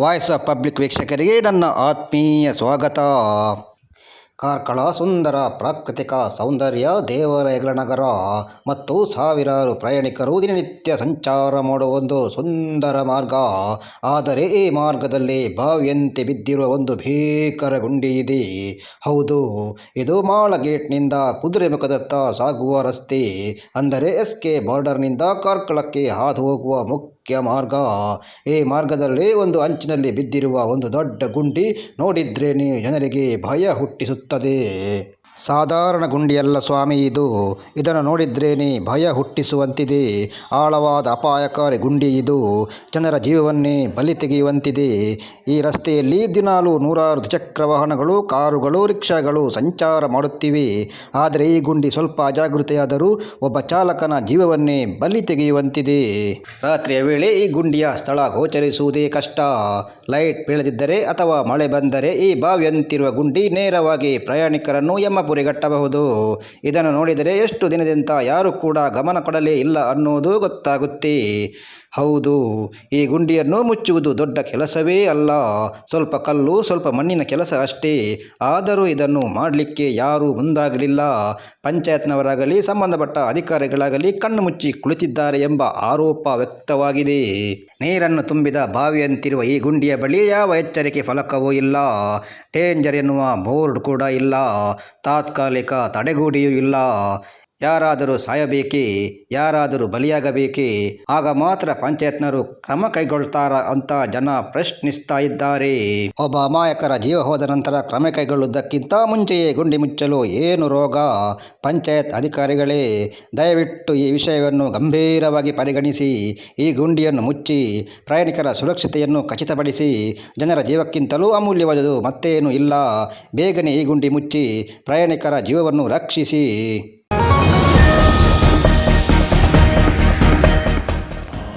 Voice of public ವೀಕ್ಷಕರಿಗೆ ನನ್ನ ಆತ್ಮೀಯ ಸ್ವಾಗತ. ಕಾರ್ಕಳ ಸುಂದರ ಪ್ರಾಕೃತಿಕ ಸೌಂದರ್ಯ ದೇವಾಲಯಗಳ ನಗರ ಮತ್ತು ಸಾವಿರಾರು ಪ್ರಯಾಣಿಕರು ದಿನನಿತ್ಯ ಸಂಚಾರ ಮಾಡುವ ಒಂದು ಸುಂದರ ಮಾರ್ಗ. ಆದರೆ ಈ ಮಾರ್ಗದಲ್ಲಿ ಬಾವಿಯಂತೆ ಬಿದ್ದಿರುವ ಒಂದು ಭೀಕರ ಗುಂಡಿ ಇದೆ. ಹೌದು, ಇದು ಮಾಳ ಗೇಟ್ನಿಂದ ಕುದುರೆಮುಖದತ್ತ ಸಾಗುವ ರಸ್ತೆ. ಅಂದರೆ ಎಸ್ ಕೆ ಬಾರ್ಡರ್ನಿಂದ ಕಾರ್ಕಳಕ್ಕೆ ಹಾದು ಹೋಗುವ ಮುಖ್ಯ ಮಾರ್ಗ. ಈ ಮಾರ್ಗದಲ್ಲಿ ಒಂದು ಅಂಚಿನಲ್ಲಿ ಬಿದ್ದಿರುವ ಒಂದು ದೊಡ್ಡ ಗುಂಡಿ ನೋಡಿದ್ರೇನೆ ಜನರಿಗೆ ಭಯ ಹುಟ್ಟಿಸುತ್ತದೆ. ಸಾಧಾರಣ ಗುಂಡಿಯಲ್ಲ ಸ್ವಾಮಿ ಇದು. ಇದನ್ನು ನೋಡಿದ್ರೇನೆ ಭಯ ಹುಟ್ಟಿಸುವಂತಿದೆ. ಆಳವಾದ ಅಪಾಯಕಾರಿ ಗುಂಡಿ ಇದು. ಜನರ ಜೀವವನ್ನೇ ಬಲಿ ತೆಗೆಯುವಂತಿದೆ. ಈ ರಸ್ತೆಯಲ್ಲಿ ದಿನಾಲು ನೂರಾರು ದ್ವಿಚಕ್ರ ವಾಹನಗಳು, ಕಾರುಗಳು, ರಿಕ್ಷಾಗಳು ಸಂಚಾರ ಮಾಡುತ್ತಿವೆ. ಆದರೆ ಈ ಗುಂಡಿ ಸ್ವಲ್ಪ ಅಜಾಗೃತೆಯಾದರೂ ಒಬ್ಬ ಚಾಲಕನ ಜೀವವನ್ನೇ ಬಲಿ ತೆಗೆಯುವಂತಿದೆ. ರಾತ್ರಿಯ ವೇಳೆ ಈ ಗುಂಡಿಯ ಸ್ಥಳ ಗೋಚರಿಸುವುದೇ ಕಷ್ಟ. ಲೈಟ್ ಬೀಳದಿದ್ದರೆ ಅಥವಾ ಮಳೆ ಬಂದರೆ ಈ ಬಾವಿಯಂತಿರುವ ಗುಂಡಿ ನೇರವಾಗಿ ಪ್ರಯಾಣಿಕರನ್ನು ಯಮ್ಮಪುರಿಗಟ್ಟಬಹುದು ಇದನ್ನು ನೋಡಿದರೆ ಎಷ್ಟು ದಿನದಿಂದ ಯಾರು ಕೂಡ ಗಮನ ಕೊಡಲೇ ಇಲ್ಲ ಅನ್ನೋದು ಗೊತ್ತಾಗುತ್ತೆ. ಹೌದು, ಈ ಗುಂಡಿಯನ್ನು ಮುಚ್ಚುವುದು ದೊಡ್ಡ ಕೆಲಸವೇ ಅಲ್ಲ. ಸ್ವಲ್ಪ ಕಲ್ಲು, ಸ್ವಲ್ಪ ಮಣ್ಣಿನ ಕೆಲಸ ಅಷ್ಟೇ. ಆದರೂ ಇದನ್ನು ಮಾಡಲಿಕ್ಕೆ ಯಾರೂ ಮುಂದಾಗಲಿಲ್ಲ. ಪಂಚಾಯತ್ನವರಾಗಲಿ, ಸಂಬಂಧಪಟ್ಟ ಅಧಿಕಾರಿಗಳಾಗಲಿ ಕಣ್ಣು ಮುಚ್ಚಿ ಕುಳಿತಿದ್ದಾರೆ ಎಂಬ ಆರೋಪ ವ್ಯಕ್ತವಾಗಿದೆ. ನೀರನ್ನು ತುಂಬಿದ ಬಾವಿಯಂತಿರುವ ಈ ಗುಂಡಿಯ ಬಳಿ ಯಾವ ಎಚ್ಚರಿಕೆ ಫಲಕವೂ ಇಲ್ಲ. ಡೇಂಜರ್ ಎನ್ನುವ ಬೋರ್ಡ್ ಕೂಡ ಇಲ್ಲ. ತಾತ್ಕಾಲಿಕ ತಡೆಗೋಡೆಯೂ ಇಲ್ಲ. ಯಾರಾದರೂ ಸಾಯಬೇಕೇ? ಯಾರಾದರೂ ಬಲಿಯಾಗಬೇಕೇ? ಆಗ ಮಾತ್ರ ಪಂಚಾಯತ್ನರು ಕ್ರಮ ಕೈಗೊಳ್ತಾರ ಅಂತ ಜನ ಪ್ರಶ್ನಿಸ್ತಾ ಇದ್ದಾರೆ. ಒಬ್ಬ ಅಮಾಯಕರ ಜೀವ ಹೋದ ನಂತರ ಕ್ರಮ ಕೈಗೊಳ್ಳುವುದಕ್ಕಿಂತ ಮುಂಚೆಯೇ ಗುಂಡಿ ಮುಚ್ಚಲು ಏನು ರೋಗ? ಪಂಚಾಯತ್ ಅಧಿಕಾರಿಗಳೇ, ದಯವಿಟ್ಟು ಈ ವಿಷಯವನ್ನು ಗಂಭೀರವಾಗಿ ಪರಿಗಣಿಸಿ, ಈ ಗುಂಡಿಯನ್ನು ಮುಚ್ಚಿ, ಪ್ರಯಾಣಿಕರ ಸುರಕ್ಷತೆಯನ್ನು ಖಚಿತಪಡಿಸಿ, ಜನರ ಜೀವಕ್ಕಿಂತಲೂ ಅಮೂಲ್ಯವಾದುದು ಮತ್ತೇನು ಇಲ್ಲ. ಬೇಗನೆ ಈ ಗುಂಡಿ ಮುಚ್ಚಿ, ಪ್ರಯಾಣಿಕರ ಜೀವವನ್ನು ರಕ್ಷಿಸಿ. Bye.